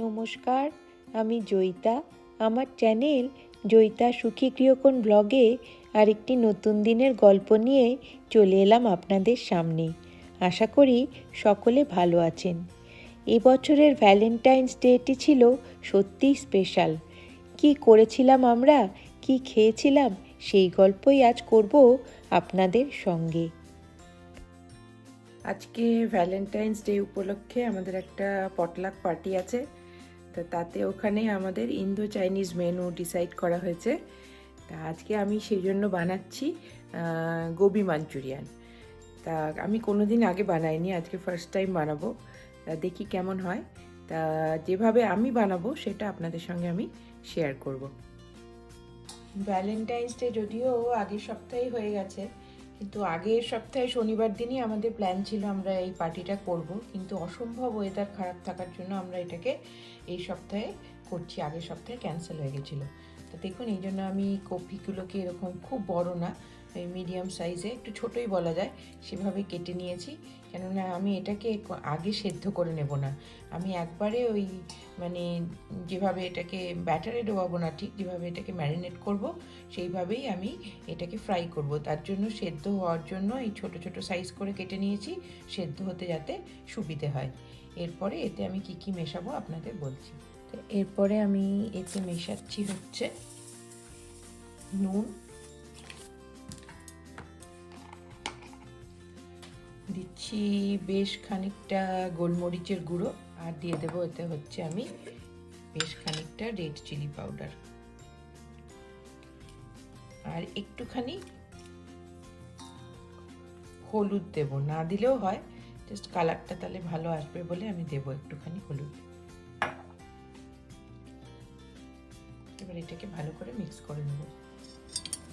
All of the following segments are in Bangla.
নমস্কার, আমি জয়িতা। আমার চ্যানেল জয়িতা সুখী গৃহকোণ ব্লগে আরেকটি নতুন দিনের গল্প নিয়ে চলে এলাম আপনাদের সামনে। আশা করি সকলে ভালো আছেন। এবছরের ভ্যালেন্টাইন্স ডেটি ছিল সত্যিই স্পেশাল। কি করেছিলাম আমরা, কি খেয়েছিলাম, সেই গল্পই আজ করব আপনাদের সঙ্গে। আজকে ভ্যালেন্টাইন্স ডে উপলক্ষে আমাদের একটা পটলাক পার্টি আছে। তো তাতে ওখানে আমাদের ইন্দো চাইনিজ মেনু ডিসাইড করা হয়েছে। তা আজকে আমি সেই জন্য বানাচ্ছি গোবি মাঞ্চুরিয়ান তা আমি কোনো দিন আগে বানাইনি, আজকে ফার্স্ট টাইম বানাবো। তা দেখি কেমন হয়। তা যেভাবে আমি বানাবো সেটা আপনাদের সঙ্গে আমি শেয়ার করব। ভ্যালেন্টাইন্স ডে যদিও আগের সপ্তাহেই হয়ে গেছে, কিন্তু আগের সপ্তাহে শনিবার দিনই আমাদের প্ল্যান ছিল আমরা এই পার্টিটা করব। কিন্তু অসম্ভব ওয়েদার খারাপ থাকার জন্য আমরা এটাকে এই সপ্তাহে করছি, আগের সপ্তাহে ক্যান্সেল হয়ে গেছিল। তো দেখুন, এই জন্য আমি কপিগুলোকে এরকম খুব বড় না, এই মিডিয়াম সাইজে একটু ছোটোই বলা যায়, সেভাবে কেটে নিয়েছি। কেননা আমি এটাকে আগে সেদ্ধ করে নেব না। আমি একবারে ওই মানে যেভাবে এটাকে ব্যাটারে ডোবাবো না, ঠিক যেভাবে এটাকে ম্যারিনেট করব, সেইভাবেই আমি এটাকে ফ্রাই করব। তার জন্য সেদ্ধ হওয়ার জন্য এই ছোট ছোট সাইজ করে কেটে নিয়েছি, সেদ্ধ হতে যাতে সুবিধে হয়। এরপরে এতে আমি কি কি মেশাবো আপনাদের বলছি। এরপরে আমি এতে মেশাচ্ছি হচ্ছে নুন, দিচ্ছি বেশ খানিকটা গোলমরিচের গুঁড়ো আর দিয়ে দেবো এতে হচ্ছে আমি বেশ খানিকটা রেড চিলি পাউডার। আর একটুখানি হলুদ দেব, না দিলেও হয় জাস্ট কালারটা তাহলে ভালো আসবে বলে আমি দেব একটুখানি হলুদ। এবার এটাকে ভালো করে মিক্স করে নেব।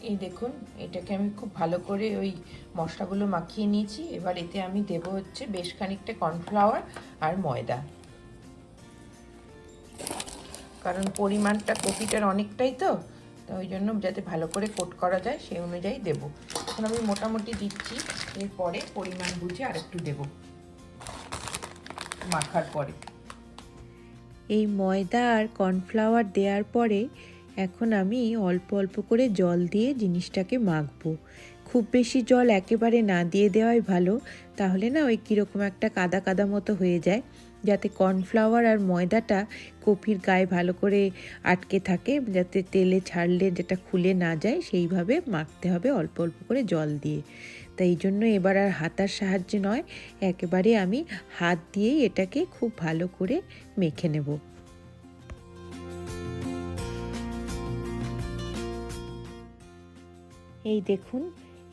এই দেখুন, এটাকে আমি খুব ভালো করে ওই মশলাগুলো মাখিয়ে নিয়েছি। এবার এতে আমি দেব হচ্ছে বেশ খানিকটা কর্নফ্লাওয়ার আর ময়দা। কারণ পরিমাণটা কপিটার অনেকটাই তো তো ওই জন্য যাতে ভালো করে কোট করা যায় সেই অনুযায়ী দেব। এখন আমি মোটামুটি দিচ্ছি, এরপরে পরিমাণ বুঝে আর একটু দেব। মাখার পরে। এই ময়দা আর কর্নফ্লাওয়ার দেওয়ার পরে এখন আমি অল্প অল্প করে জল দিয়ে জিনিসটাকে মাখবো। খুব বেশি জল একেবারে না দিয়ে দেওয়াই ভালো, তাহলে না ওই কীরকম একটা কাদা কাদা মতো হয়ে যায়, যাতে কর্নফ্লাওয়ার আর ময়দাটা কপির গায়ে ভালো করে আটকে থাকে, যাতে তেলে ছাড়লে যেটা খুলে না যায় সেইভাবে মাখতে হবে অল্প অল্প করে জল দিয়ে। তাই এই জন্য এবার আর হাতার সাহায্যে নয়, একেবারে আমি হাত দিয়েই এটাকে খুব ভালো করে মেখে নেব। এই দেখুন,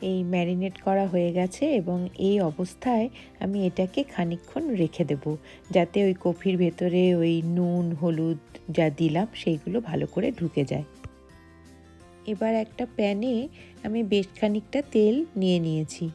এই ম্যারিনেট করা হয়ে গেছে এবং এই অবস্থায় আমি এটাকে খানিকক্ষণ রেখে দেব, যাতে ওই কফির ভেতরে ওই নুন, হলুদ যা দিলাম, সেইগুলো ভালো করে ঢুকে যায়। এবার একটা প্যানে আমি বেশ খানিকটা তেল নিয়ে নিয়েছি।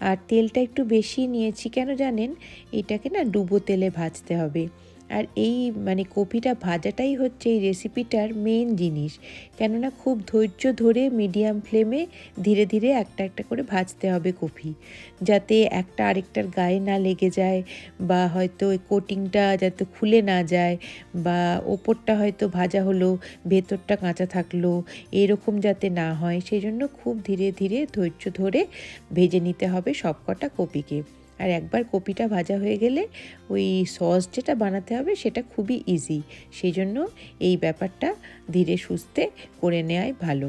আর তেলটা একটু বেশি নিয়েছি কেন জানেন? এটাকে না ডুবো তেলে ভাজতে হবে। আর এই মানে কপিটা ভাজাটাই হচ্ছে এই রেসিপিটার মেন জিনিস। কেননা খুব ধৈর্য ধরে মিডিয়াম ফ্লেমে ধীরে ধীরে একটা একটা করে ভাজতে হবে কপি। যাতে একটা আরেকটার গায়ে না লেগে যায় বা হয়তো ওই কোটিংটা যাতে খুলে না যায় বা ওপরটা হয়তো ভাজা হলো, ভেতরটা কাঁচা থাকল, এরকম যাতে না হয়, সেই জন্য খুব ধীরে ধীরে ধৈর্য ধরে ভেজে নিতে হবে সবকটা কপিকে। আর একবার কপিটা ভাজা হয়ে গেলে ওই সস যেটা বানাতে হবে সেটা খুবই ইজি সেই জন্য এই ব্যাপারটা ধীরে সুস্থে করে নেওয়াই ভালো।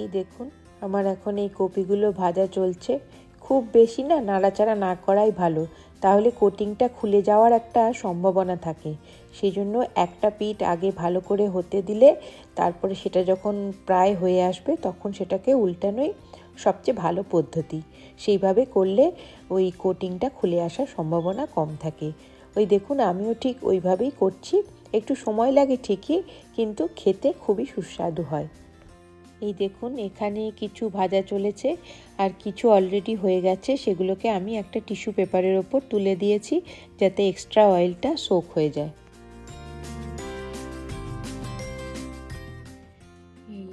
এই দেখুন, আমার এখন এই কপিগুলো ভাজা চলছে। খুব বেশি না, নাড়াচাড়া না করাই ভালো। তাহলে কোটিংটা খুলে যাওয়ার একটা সম্ভাবনা থাকে। সেই জন্য একটা পিঠ আগে ভালো করে হতে দিলে তারপরে সেটা যখন প্রায় হয়ে আসবে তখন সেটাকে উল্টানোই সবচেয়ে ভালো পদ্ধতি। সেইভাবে করলে ওই কোটিংটা খুলে আসার সম্ভাবনা কম থাকে। ওই দেখুন, আমিও ঠিক ওইভাবেই করছি। একটু সময় লাগে ঠিকই, কিন্তু খেতে খুবই সুস্বাদু হয়। এই দেখুন, এখানে কিছু ভাজা চলেছে আর কিছু অলরেডি হয়ে গেছে। সেগুলোকে আমি একটা টিস্যু পেপারের ওপর তুলে দিয়েছি যাতে এক্সট্রা অয়েলটা সোক হয়ে যায়।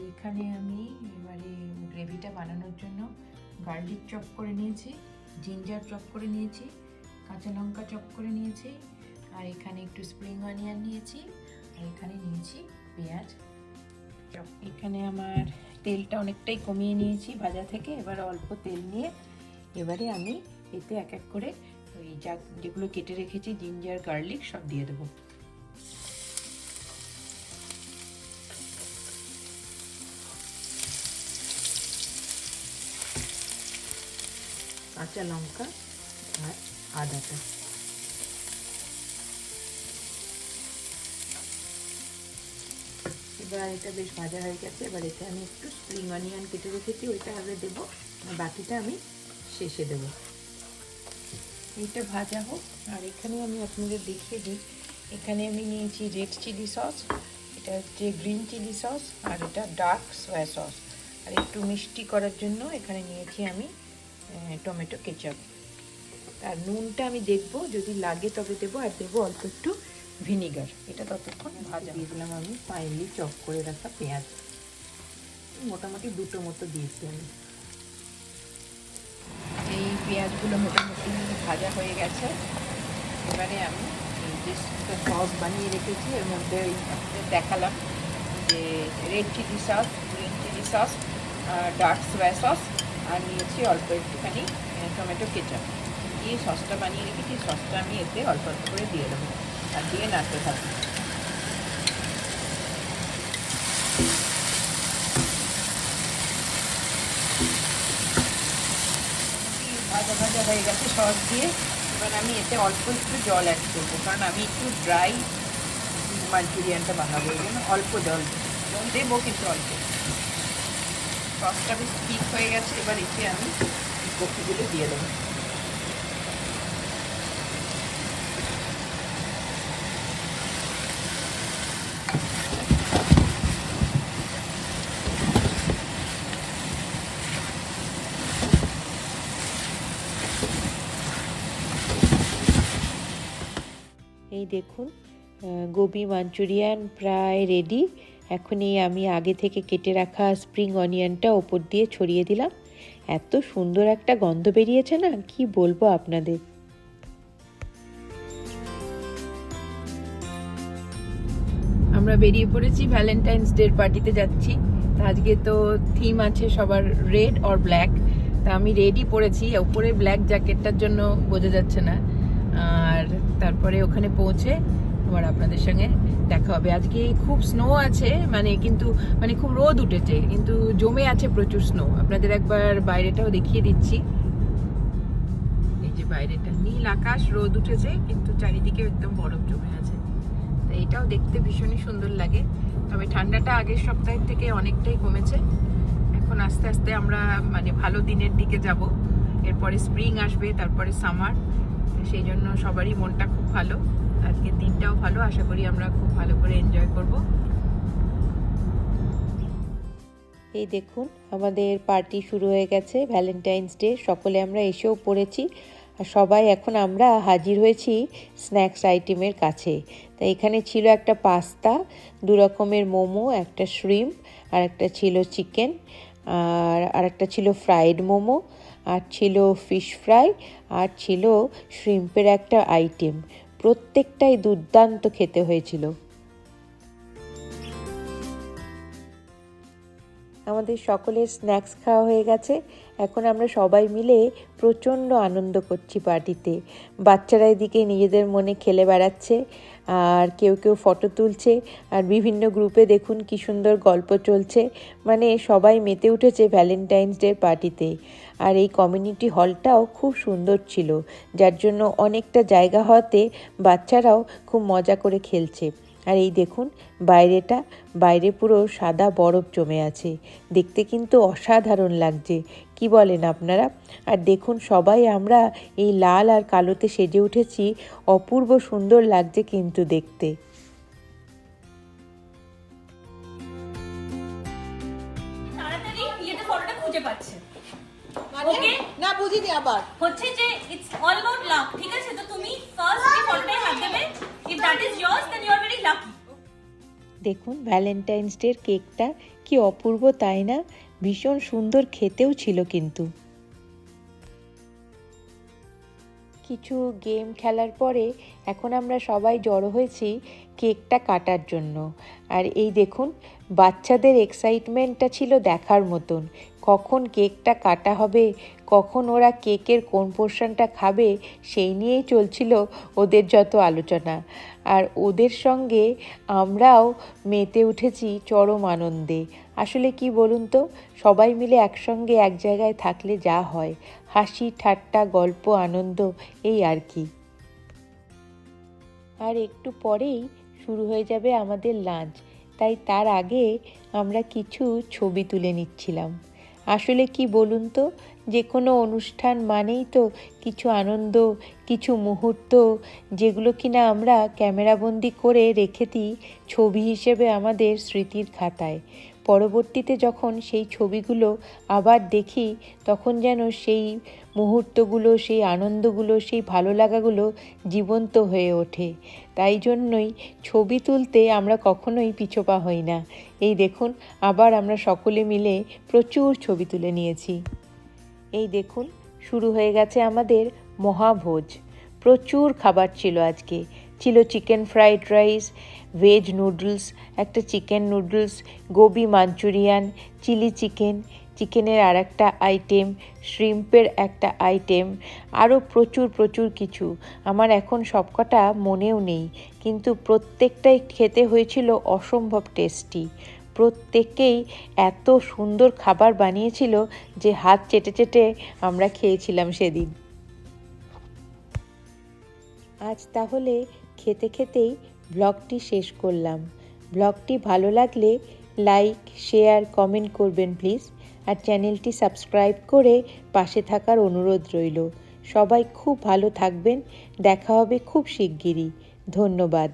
এখানে আমি এবারে গ্রেভিটা বানানোর জন্য গার্লিক চপ করে নিয়েছি জিঞ্জার চপ করে নিয়েছি, কাঁচা লঙ্কা চপ করে নিয়েছি, আর এখানে একটু স্প্রিং অনিয়ন নিয়েছি, আর এখানে নিয়েছি পেঁয়াজ। এখানে আমার তেলটা অনেকটাই কমিয়ে নিয়েছি ভাজা থেকে। এবার অল্প তেল নিয়ে এবারে আমি এতে এক এক করে ওই যা যেগুলো কেটে রেখেছি, জিঞ্জার, গার্লিক সব দিয়ে দেবো। কাঁচা লঙ্কা আর আদাটা। এবার এটা বেশ ভাজা হয়ে গেছে, এবার এতে আমি একটু স্প্রিং অনিয়ন কেটে রেখেছি, ওইটা আগে দেবো বাকিটা আমি শেষে দেবো। এইটা ভাজা হোক, আর এখানে আমি আপনাদের দেখিয়ে দিই, এখানে আমি নিয়েছি রেড চিলি সস এটা হচ্ছে গ্রিন চিলি সস আর এটা ডার্ক সয়া সস আর একটু মিষ্টি করার জন্য এখানে নিয়েছি আমি টমেটো কেচাপ। আর নুনটা আমি দেখব, যদি লাগে তবে দেবো, আর দেবো অল্প একটু ভিনিগার এটা ততক্ষণ ভাজা। দিয়ে দিলাম আমি ফাইনালি চপ করে রাখা পেঁয়াজ। মোটামুটি দুটো মতো দিয়েছি আমি। এই পেঁয়াজগুলো মোটামুটি ভাজা হয়ে গেছে। এবারে আমি যে সস বানিয়ে রেখেছি এর মধ্যে দেখালাম যে red chilli sauce green chilli sauce dark soya sauce আর নিয়েছি অল্প একটুখানি টমেটো কেচাপ এই সসটা বানিয়ে রেখেছি সসটা আমি এতে অল্প অল্প করে দিয়ে দেবো। আর দিয়ে নাড়তে থাকি ভাজা ভাজা হয়ে গেছে সস দিয়ে এবার আমি এতে অল্প একটু জল অ্যাড করব কারণ আমি একটু ড্রাই মাঞ্চুরিয়ানটা বানাবো ওই অল্প জল জল দেবো কিন্তু অল্প সসটা বেশ ঠিক হয়ে গেছে এবার এতে আমি কপিগুলো দিয়ে দেবো এই দেখুন গোবি মাঞ্চুরিয়ান প্রায় রেডি এখনই আমি আগে থেকে কেটে রাখা স্প্রিং অনিয়নটা ওপর দিয়ে ছড়িয়ে দিলাম। এত সুন্দর একটা গন্ধ বেরিয়েছে না, কি বলব আপনাদের? আমরা বেরিয়ে পড়েছি ভ্যালেন্টাইন্স ডের পার্টিতে যাচ্ছি। তা আজকে তো থিম আছে সবার রেড অর ব্ল্যাক তা আমি রেডই পরেছি ওপরে ব্ল্যাক জ্যাকেটটার জন্য বোঝা যাচ্ছে না। আর তারপরে ওখানে পৌঁছে আবার আপনাদের সঙ্গে দেখা হবে। আজকে খুব স্নো আছে মানে কিন্তু মানে খুব রোদ উঠেছে, কিন্তু জমে আছে প্রচুর স্নো আপনাদের একবার বাইরেটাও দেখিয়ে দিচ্ছি। এই যে বাইরেটা, নীল আকাশ, রোদ উঠেছে, কিন্তু চারিদিকে একদম বরফ জমে আছে। তো এটাও দেখতে ভীষণই সুন্দর লাগে। তবে ঠান্ডাটা আগের সপ্তাহের থেকে অনেকটাই কমেছে। এখন আস্তে আস্তে আমরা মানে ভালো দিনের দিকে যাব। এরপরে স্প্রিং আসবে, তারপরে সামার সেই জন্য সবারই মনটা খুব ভালো। আজকের দিনটাও ভালো, আশা করি আমরা খুব ভালো করে এনজয় করব। এই দেখুন, আমাদের পার্টি শুরু হয়ে গেছে ভ্যালেন্টাইন্স ডে সকলে আমরা এসেও পড়েছি, আর সবাই এখন আমরা হাজির হয়েছি স্ন্যাক্স আইটেমের কাছে। তা এখানে ছিল একটা পাস্তা দু রকমের মোমো, একটা শ্রিম আর একটা ছিল চিকেন আর আর একটা ছিল ফ্রাইড মোমো, আর ছিল ফিশ ফ্রাই আর ছিল শ্রিম্পের একটা আইটেম প্রত্যেকটাই দুর্দান্ত খেতে হয়েছিল। আমাদের সকলের স্ন্যাক্স খাওয়া হয়ে গেছে। এখন আমরা সবাই মিলে প্রচণ্ড আনন্দ করছি পার্টিতে বাচ্চারা এদিকে নিজেদের মনে খেলে বেড়াচ্ছে। আর কেউ কেউ ফটো তুলছে আর বিভিন্ন গ্রুপে দেখুন কি সুন্দর গল্প চলছে। মানে সবাই মেতে উঠেছে ভ্যালেন্টাইন্স ডে পার্টিতে আর এই কমিউনিটি হলটাও খুব সুন্দর ছিল, যার জন্য অনেকটা জায়গা হওয়াতে বাচ্চারাও খুব মজা করে খেলছে। আর এই দেখুন বাইরেটা বাইরে পুরো সাদা বরফ জমে আছে। দেখতে কিন্তু অসাধারণ লাগছে। কি বলেন আপনারা? আর দেখুন সবাই আমরা এই লাল আর কালোতে সেজে উঠেছি। অপূর্ব সুন্দর লাগছে কিন্তু দেখতে। তাড়াতাড়ি ইয়েতে ফটোটা খুঁজে পাচ্ছে। মানে ওকে না বুঝিনি আবার। হচ্ছে যে ইটস অল অ্যাবাউট লাক ঠিক আছে? তো তুমি ফার্স্ট ফটোটাই হাত দেবে। If that is years then you are দেখুন ভ্যালেন্টাইন্স ডের কেকটা কি অপূর্ব তাই না? ভীষণ সুন্দর খেতেও ছিল কিন্তু। কিছু গেম খেলার পরে এখন আমরা সবাই জড়ো হয়েছি কেকটা কাটার জন্য। আর এই দেখুন, বাচ্চাদের এক্সাইটমেন্টটা ছিল দেখার মতন। কখন কেকটা কাটা হবে, কখন ওরা কেকের কোন পোর্শনটা খাবে, সেই নিয়েই চলছিল ওদের যত আলোচনা। আর ওদের সঙ্গে আমরাও মেতে উঠেছি চরম আনন্দে। আসলে কি বলুন তো, সবাই মিলে একসঙ্গে এক জায়গায় থাকলে যা হয়, হাসি, ঠাট্টা, গল্প, আনন্দ, এই আর কি। আর একটু পরেই শুরু হয়ে যাবে আমাদের লাঞ্চ, তাই তার আগে আমরা কিছু ছবি তুলে নিচ্ছিলাম। আসলে কি বলুন তো? যে কোনো অনুষ্ঠান মানেই তো কিছু আনন্দ, কিছু মুহূর্ত, যেগুলো কিনা আমরা ক্যামেরাবন্দি করে রেখে দিই ছবি হিসেবে আমাদের স্মৃতির খাতায়। পরবর্তীতে যখন সেই ছবিগুলো আবার দেখি, তখন যেন সেই মুহূর্তগুলো, সেই আনন্দগুলো, সেই ভালো লাগাগুলো জীবন্ত হয়ে ওঠে। তাই জন্যই ছবি তুলতে আমরা কখনোই পিছোপা হই না। এই দেখুন, আবার আমরা সকলে মিলে প্রচুর ছবি তুলে নিয়েছি। এই দেখুন, শুরু হয়ে গেছে আমাদের মহাভোজ। প্রচুর খাবার ছিল আজকে। ছিল chicken fried rice veg noodles একটা chicken noodles gobi manchurian chilli chicken চিকেনের আর একটা আইটেম শ্রিম্পের একটা আইটেম আরও প্রচুর প্রচুর কিছু। আমার এখন সবকটা মনেও নেই, কিন্তু প্রত্যেকটাই খেতে হয়েছিল অসম্ভব টেস্টি প্রত্যেকেই এত সুন্দর খাবার বানিয়েছিল যে হাত চেটে চেটে আমরা খেয়েছিলাম সেদিন। আজ তাহলে খেতে খেতেই ব্লগটি শেষ করলাম। ব্লগটি ভালো লাগলে লাইক, শেয়ার, কমেন্ট করবেন প্লিজ। আর চ্যানেলটি সাবস্ক্রাইব করে পাশে থাকার অনুরোধ রইল। সবাই খুব ভালো থাকবেন। দেখা হবে খুব শিগগিরই। ধন্যবাদ।